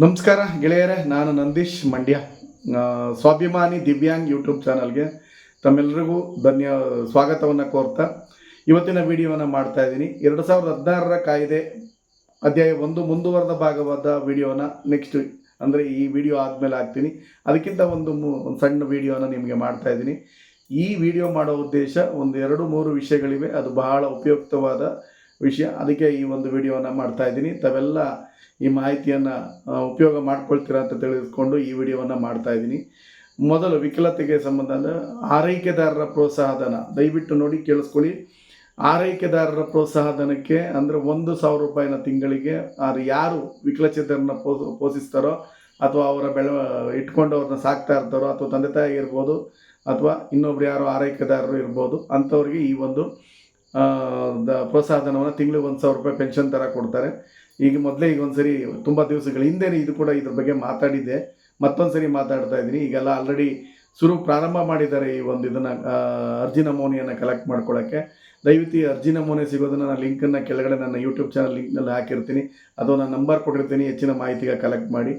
ನಮಸ್ಕಾರ ಗೆಳೆಯರೇ, ನಾನು ನಂದೀಶ್ ಮಂಡ್ಯ. ಸ್ವಾಭಿಮಾನಿ ದಿವ್ಯಾಂಗ್ ಯೂಟ್ಯೂಬ್ ಚಾನಲ್ಗೆ ತಮ್ಮೆಲ್ಲರಿಗೂ ಧನ್ಯ, ಸ್ವಾಗತವನ್ನು ಕೋರ್ತಾ ಇವತ್ತಿನ ವಿಡಿಯೋವನ್ನು ಮಾಡ್ತಾ ಇದ್ದೀನಿ. ಎರಡು ಸಾವಿರದ ಹದಿನಾರರ ಕಾಯ್ದೆ, ಅಧ್ಯಾಯ ಒಂದು ಮುಂದುವರೆದ ಭಾಗವಾದ ವಿಡಿಯೋನ ನೆಕ್ಸ್ಟ್ ಅಂದರೆ ಈ ವಿಡಿಯೋ ಆದಮೇಲೆ ಹಾಕ್ತೀನಿ. ಅದಕ್ಕಿಂತ ಒಂದು ಒಂದು ಸಣ್ಣ ವಿಡಿಯೋನ ನಿಮಗೆ ಮಾಡ್ತಾ ಇದ್ದೀನಿ. ಈ ವಿಡಿಯೋ ಮಾಡೋ ಉದ್ದೇಶ ಒಂದು ಎರಡು ಮೂರು ವಿಷಯಗಳಿವೆ. ಅದು ಬಹಳ ಉಪಯುಕ್ತವಾದ ವಿಷಯ. ಅದಕ್ಕೆ ಈ ಒಂದು ವಿಡಿಯೋನ ಮಾಡ್ತಾ ಇದ್ದೀನಿ. ತಾವೆಲ್ಲ ಈ ಮಾಹಿತಿಯನ್ನು ಉಪಯೋಗ ಮಾಡ್ಕೊಳ್ತೀರಾ ಅಂತ ತಿಳಿದುಕೊಂಡು ಈ ವಿಡಿಯೋವನ್ನು ಮಾಡ್ತಾ ಇದ್ದೀನಿ. ಮೊದಲು ವಿಕಲತೆಗೆ ಸಂಬಂಧ ಆರೈಕೆದಾರರ ಪ್ರೋತ್ಸಾಹಧನ. ದಯವಿಟ್ಟು ನೋಡಿ, ಕೇಳಿಸ್ಕೊಳ್ಳಿ. ಆರೈಕೆದಾರರ ಪ್ರೋತ್ಸಾಹಧನಕ್ಕೆ ಅಂದರೆ ಒಂದು ಸಾವಿರ ರೂಪಾಯಿನ ತಿಂಗಳಿಗೆ ಅದು ಯಾರು ವಿಕಲಚೇತರನ್ನ ಪೋಷಿಸ್ತಾರೋ ಅಥವಾ ಅವರ ಬೆಳ, ಇಟ್ಕೊಂಡು ಅವ್ರನ್ನ ಸಾಕ್ತಾ ಇರ್ತಾರೋ ಅಥವಾ ತಂದೆ ತಾಯಿ ಇರ್ಬೋದು ಅಥವಾ ಇನ್ನೊಬ್ರು ಯಾರೋ ಆರೈಕೆದಾರರು ಇರ್ಬೋದು, ಅಂಥವ್ರಿಗೆ ಈ ಒಂದು ಪ್ರೋತ್ಸಾಹಧನವನ್ನು ತಿಂಗಳಿಗೆ ಒಂದು ಸಾವಿರ ರೂಪಾಯಿ ಪೆನ್ಷನ್ ಥರ ಕೊಡ್ತಾರೆ. ಈಗ ಮೊದಲೇ ಈಗ ಒಂದು ಸರಿ ತುಂಬ ದಿವಸಗಳ ಹಿಂದೆ ಇದು ಕೂಡ ಇದ್ರ ಬಗ್ಗೆ ಮಾತಾಡಿದ್ದೆ. ಮತ್ತೊಂದು ಸರಿ ಮಾತಾಡ್ತಾ ಇದ್ದೀನಿ. ಈಗೆಲ್ಲ ಆಲ್ರೆಡಿ ಶುರು ಪ್ರಾರಂಭ ಮಾಡಿದ್ದಾರೆ ಈ ಒಂದು ಇದನ್ನು ಅರ್ಜಿ ನಮೂನೆಯನ್ನು ಕಲೆಕ್ಟ್ ಮಾಡ್ಕೊಳ್ಳೋಕ್ಕೆ ದಯವಿಟ್ಟು ಈ ಅರ್ಜಿ ನಮೂನೆ ಸಿಗೋದನ್ನು ನಾನು ಲಿಂಕನ್ನು ಕೆಳಗಡೆ ನನ್ನ ಯೂಟ್ಯೂಬ್ ಚಾನಲ್ ಲಿಂಕ್ನಲ್ಲಿ ಹಾಕಿರ್ತೀನಿ. ಅದು ನಾನು ನಂಬರ್ ಕೊಟ್ಟಿರ್ತೀನಿ. ಹೆಚ್ಚಿನ ಮಾಹಿತಿಗೆ ಕಲೆಕ್ಟ್ ಮಾಡಿ.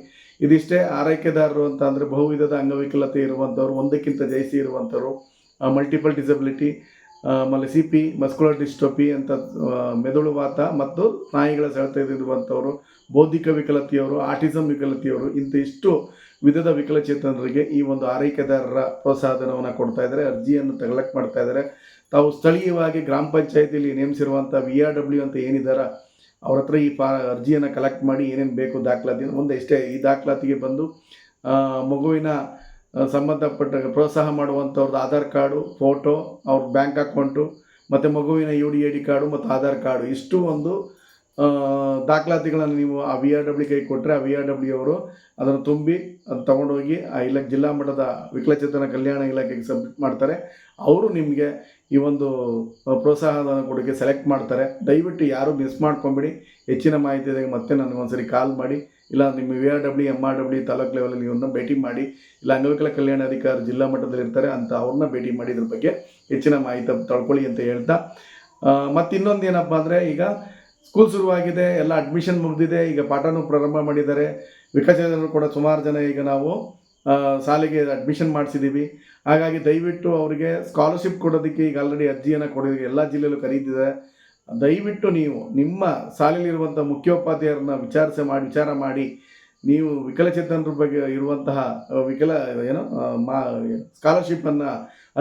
ಇದಿಷ್ಟೇ ಆರೈಕೆದಾರರು ಅಂತ ಅಂದರೆ ಬಹುವಿಧದ ಅಂಗವಿಕಲತೆ ಇರುವಂಥವ್ರು ಒಂದಕ್ಕಿಂತ ಜಯಿಸಿ ಇರುವಂಥವ್ರು ಮಲ್ಟಿಪಲ್ ಡಿಸಬಿಲಿಟಿ ಆಮೇಲೆ ಸಿ ಪಿ ಮಸ್ಕುಲರ್ ಡಿಸ್ಟೋಪಿ ಅಂತ ಮೆದುಳು ವಾತ ಮತ್ತು ನಾಯಿಗಳ ಸೆಳೆತ ಇರುವಂಥವರು ಬೌದ್ಧಿಕ ವಿಕಲತೆಯವರು ಆಟಿಸಮ್ ವಿಕಲತೆಯವರು, ಇಂಥ ಇಷ್ಟು ವಿಧದ ವಿಕಲಚೇತನರಿಗೆ ಈ ಒಂದು ಆರೈಕೆದಾರರ ಪ್ರೋತ್ಸಾಹಧನವನ್ನು ಕೊಡ್ತಾ ಇದ್ದಾರೆ, ಅರ್ಜಿಯನ್ನು ತಗಲಕ್ ಮಾಡ್ತಾ ಇದ್ದಾರೆ. ತಾವು ಸ್ಥಳೀಯವಾಗಿ ಗ್ರಾಮ ಪಂಚಾಯತಿಯಲ್ಲಿ ನೇಮಿಸಿರುವಂಥ ವಿ ಆರ್ ಡಬ್ಲ್ಯೂ ಅಂತ ಏನಿದಾರ, ಅವ್ರ ಹತ್ರ ಈ ಪಾ, ಅರ್ಜಿಯನ್ನು ಕಲೆಕ್ಟ್ ಮಾಡಿ ಏನೇನು ಬೇಕು ದಾಖಲಾತಿ, ಒಂದು ಇಷ್ಟೇ ಈ ದಾಖಲಾತಿಗೆ ಬಂದು ಮಗುವಿನ ಸಂಬಂಧಪಟ್ಟ ಪ್ರೋತ್ಸಾಹ ಮಾಡುವಂಥವ್ರದ್ದು ಆಧಾರ್ ಕಾರ್ಡು, ಫೋಟೋ, ಅವ್ರ ಬ್ಯಾಂಕ್ ಅಕೌಂಟು, ಮತ್ತು ಮಗುವಿನ U D I D card ಮತ್ತು ಆಧಾರ್ ಕಾರ್ಡು. ಇಷ್ಟು ಒಂದು ದಾಖಲಾತಿಗಳನ್ನು ನೀವು ಆ ವಿ ಆರ್ ಡಬ್ಲ್ಯೂ ಕೈ ಕೊಟ್ಟರೆ ಆ ವಿ ಆರ್ ಡಬ್ಲ್ಯೂ ಅವರು ಅದನ್ನು ತುಂಬಿ ಅದು ತೊಗೊಂಡೋಗಿ ಆ ಇಲಾಖೆ ಜಿಲ್ಲಾ ಮಟ್ಟದ ವಿಕಲಚೇತನ ಕಲ್ಯಾಣ ಇಲಾಖೆಗೆ ಸಬ್ಮಿಟ್ ಮಾಡ್ತಾರೆ. ಅವರು ನಿಮಗೆ ಈ ಒಂದು ಪ್ರೋತ್ಸಾಹಧನ ಕೊಡೋಕ್ಕೆ ಸೆಲೆಕ್ಟ್ ಮಾಡ್ತಾರೆ. ದಯವಿಟ್ಟು ಯಾರೂ ಮಿಸ್ ಮಾಡ್ಕೊಂಬಿಡಿ. ಹೆಚ್ಚಿನ ಮಾಹಿತಿ ಮತ್ತೆ ನನಗೆ ಒಂದ್ಸರಿ ಕಾಲ್ ಮಾಡಿ. ಇಲ್ಲ, ನಿಮ್ಮ V R W M R W taluk ಲೆವೆಲಲ್ಲಿ ಇವ್ರನ್ನ ಭೇಟಿ ಮಾಡಿ, ಇಲ್ಲ, ಅಂಗವಿಕಲ ಕಲ್ಯಾಣ ಅಧಿಕಾರಿ ಜಿಲ್ಲಾ ಮಟ್ಟದಲ್ಲಿ ಇರ್ತಾರೆ, ಅಂತ ಅವ್ರನ್ನ ಭೇಟಿ ಮಾಡಿ ಇದ್ರ ಬಗ್ಗೆ ಹೆಚ್ಚಿನ ಮಾಹಿತಿ ತಳ್ಕೊಳ್ಳಿ ಅಂತ ಹೇಳ್ತಾ. ಮತ್ತು ಇನ್ನೊಂದು ಏನಪ್ಪ ಅಂದರೆ, ಈಗ ಸ್ಕೂಲ್ ಶುರುವಾಗಿದೆ, ಎಲ್ಲ ಅಡ್ಮಿಷನ್ ಮುಗಿದಿದೆ, ಈಗ ಪಾಠನೂ ಪ್ರಾರಂಭ ಮಾಡಿದ್ದಾರೆ. ವಿಕಸನರು ಕೂಡ ಸುಮಾರು ಜನ ಈಗ ನಾವು ಶಾಲೆಗೆ ಅಡ್ಮಿಷನ್ ಮಾಡಿಸಿದ್ದೀವಿ ಹಾಗಾಗಿ ದಯವಿಟ್ಟು ಅವರಿಗೆ ಸ್ಕಾಲರ್ಶಿಪ್ ಕೊಡೋದಕ್ಕೆ ಈಗ ಆಲ್ರೆಡಿ ಅರ್ಜಿಯನ್ನು ಕೊಡೋದಕ್ಕೆ ಎಲ್ಲ ಜಿಲ್ಲೆಯಲ್ಲೂ ಕರೀತಿದ್ದಾರೆ. ದಯವಿಟ್ಟು ನೀವು ನಿಮ್ಮ ಶಾಲೆಯಲ್ಲಿರುವಂಥ ಮುಖ್ಯೋಪಾಧ್ಯಾಯರನ್ನ ವಿಚಾರಿಸಿ ಮಾಡಿ, ವಿಚಾರ ಮಾಡಿ, ನೀವು ವಿಕಲಚೇತನರ ಬಗ್ಗೆ ಇರುವಂತಹ ವಿಕಲ, ಏನು ಮಾ ಸ್ಕಾಲರ್ಶಿಪ್ಪನ್ನು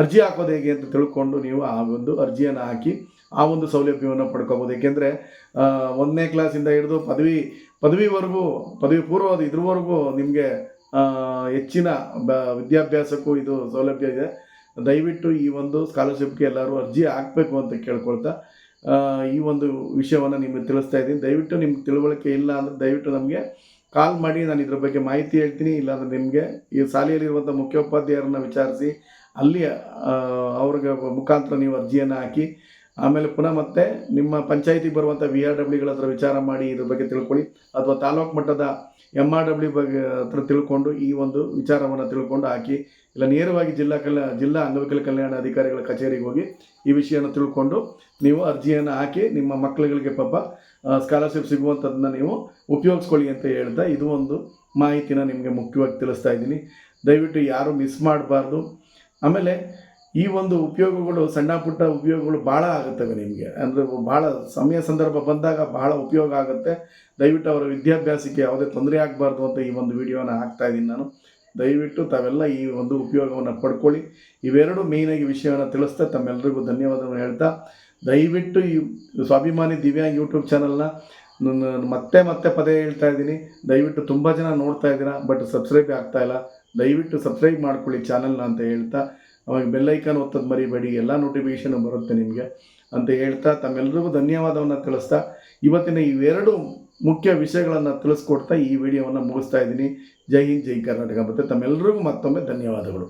ಅರ್ಜಿ ಹಾಕೋದು ಹೇಗೆ ಅಂತ ತಿಳ್ಕೊಂಡು ನೀವು ಆ ಒಂದು ಅರ್ಜಿಯನ್ನು ಹಾಕಿ ಆ ಒಂದು ಸೌಲಭ್ಯವನ್ನು ಪಡ್ಕೋಬೋದು. ಏಕೆಂದರೆ ಒಂದನೇ ಕ್ಲಾಸಿಂದ ಹಿಡಿದು ಪದವಿ, ಪದವಿವರೆಗೂ, ಪದವಿ ಪೂರ್ವ ಇದ್ರವರೆಗೂ ನಿಮಗೆ ಹೆಚ್ಚಿನ ಬ, ವಿದ್ಯಾಭ್ಯಾಸಕ್ಕೂ ಇದು ಸೌಲಭ್ಯ ಇದೆ. ದಯವಿಟ್ಟು ಈ ಒಂದು ಸ್ಕಾಲರ್ಶಿಪ್ಗೆ ಎಲ್ಲರೂ ಅರ್ಜಿ ಹಾಕಬೇಕು ಅಂತ ಕೇಳ್ಕೊಳ್ತಾ ಈ ಒಂದು ವಿಷಯವನ್ನು ನಿಮಗೆ ತಿಳಿಸ್ತಾ ಇದ್ದೀನಿ. ದಯವಿಟ್ಟು ನಿಮ್ಗೆ ತಿಳುವಳಿಕೆ ಇಲ್ಲ ಅಂದರೆ ದಯವಿಟ್ಟು ನಮಗೆ ಕಾಲ್ ಮಾಡಿ, ನಾನು ಇದ್ರ ಬಗ್ಗೆ ಮಾಹಿತಿ ಹೇಳ್ತೀನಿ. ಇಲ್ಲಾಂದರೆ ನಿಮಗೆ ಈ ಶಾಲೆಯಲ್ಲಿರುವಂಥ ಮುಖ್ಯೋಪಾಧ್ಯಾಯರನ್ನ ವಿಚಾರಿಸಿ, ಅಲ್ಲಿ ಅವ್ರಿಗೆ ಮುಖಾಂತರ ನೀವು ಅರ್ಜಿಯನ್ನು ಹಾಕಿ, ಆಮೇಲೆ ಪುನಃ ಮತ್ತೆ ನಿಮ್ಮ ಪಂಚಾಯಿತಿಗೆ ಬರುವಂಥ ವಿ ಆರ್ ಡಬ್ಲ್ಯೂಗಳ ಹತ್ರ ವಿಚಾರ ಮಾಡಿ ಇದ್ರ ಬಗ್ಗೆ ತಿಳ್ಕೊಳ್ಳಿ. ಅಥವಾ ತಾಲೂಕು ಮಟ್ಟದ ಎಂ ಆರ್ ಡಬ್ಲ್ಯೂ ಬಗ್ಗೆ ಹತ್ರ ತಿಳ್ಕೊಂಡು ಈ ಒಂದು ವಿಚಾರವನ್ನು ತಿಳ್ಕೊಂಡು ಹಾಕಿ, ಇಲ್ಲ ನೇರವಾಗಿ ಜಿಲ್ಲಾ ಕಲ್ಯಾ, ಜಿಲ್ಲಾ ಅಂಗವಿಕಲ ಕಲ್ಯಾಣ ಅಧಿಕಾರಿಗಳ ಕಚೇರಿಗೆ ಹೋಗಿ ಈ ವಿಷಯನ ತಿಳ್ಕೊಂಡು ನೀವು ಅರ್ಜಿಯನ್ನು ಹಾಕಿ ನಿಮ್ಮ ಮಕ್ಕಳುಗಳಿಗೆ ಪಾಪ ಸ್ಕಾಲರ್ಶಿಪ್ ಸಿಗುವಂಥದ್ದನ್ನ ನೀವು ಉಪಯೋಗಿಸ್ಕೊಳ್ಳಿ ಅಂತ ಹೇಳ್ತಾ ಇದು ಒಂದು ಮಾಹಿತಿನ ನಿಮಗೆ ಮುಖ್ಯವಾಗಿ ತಿಳಿಸ್ತಾ ಇದ್ದೀನಿ. ದಯವಿಟ್ಟು ಯಾರು ಮಿಸ್ ಮಾಡಬಾರ್ದು. ಆಮೇಲೆ ಈ ಒಂದು ಉಪಯೋಗಗಳು, ಸಣ್ಣ ಪುಟ್ಟ ಉಪಯೋಗಗಳು ಭಾಳ ಆಗುತ್ತವೆ ನಿಮಗೆ. ಅಂದರೆ ಭಾಳ ಸಮಯ ಸಂದರ್ಭ ಬಂದಾಗ ಬಹಳ ಉಪಯೋಗ ಆಗುತ್ತೆ. ದಯವಿಟ್ಟು ಅವರ ವಿದ್ಯಾಭ್ಯಾಸಕ್ಕೆ ಯಾವುದೇ ತೊಂದರೆ ಆಗಬಾರ್ದು ಅಂತ ಈ ಒಂದು ವಿಡಿಯೋನ ಹಾಕ್ತಾ ಇದ್ದೀನಿ ನಾನು. ದಯವಿಟ್ಟು ತಾವೆಲ್ಲ ಈ ಒಂದು ಉಪಯೋಗವನ್ನು ಪಡ್ಕೊಳ್ಳಿ. ಇವೆರಡು ಮೇಯ್ನಾಗಿ ವಿಷಯವನ್ನು ತಿಳಿಸ್ತಾ ತಮ್ಮೆಲ್ಲರಿಗೂ ಧನ್ಯವಾದವನ್ನು ಹೇಳ್ತಾ. ದಯವಿಟ್ಟು ಈ ಸ್ವಾಭಿಮಾನಿ ದಿವ್ಯಾ ಯೂಟ್ಯೂಬ್ ಚಾನಲ್ನ ಮತ್ತೆ ಮತ್ತೆ ಪದೇ ಹೇಳ್ತಾ ಇದ್ದೀನಿ. ದಯವಿಟ್ಟು ತುಂಬ ಜನ ನೋಡ್ತಾ ಇದ್ದೀರಾ, ಬಟ್ ಸಬ್ಸ್ಕ್ರೈಬ್ ಆಗ್ತಾ ಇಲ್ಲ. ದಯವಿಟ್ಟು ಸಬ್ಸ್ಕ್ರೈಬ್ ಮಾಡ್ಕೊಳ್ಳಿ ಚಾನಲ್ನ ಅಂತ ಹೇಳ್ತಾ, ಅವಾಗ ಬೆಲ್ಲೈಕನ್ ಒತ್ತೋದು ಮರಿಬೇಡಿ, ಎಲ್ಲ ನೋಟಿಫಿಕೇಷನ್ ಬರುತ್ತೆ ನಿಮಗೆ ಅಂತ ಹೇಳ್ತಾ ತಮ್ಮೆಲ್ಲರಿಗೂ ಧನ್ಯವಾದವನ್ನು ತಿಳಿಸ್ತಾ, ಇವತ್ತಿನ ಇವೆರಡು ಮುಖ್ಯ ವಿಷಯಗಳನ್ನು ತಿಳಿಸ್ಕೊಡ್ತಾ ಈ ವಿಡಿಯೋವನ್ನು ಮುಗಿಸ್ತಾ ಇದ್ದೀನಿ. ಜೈ ಹಿಂದ್, ಜೈ ಕರ್ನಾಟಕ. ಮತ್ತು ತಮ್ಮೆಲ್ಲರಿಗೂ ಮತ್ತೊಮ್ಮೆ ಧನ್ಯವಾದಗಳು.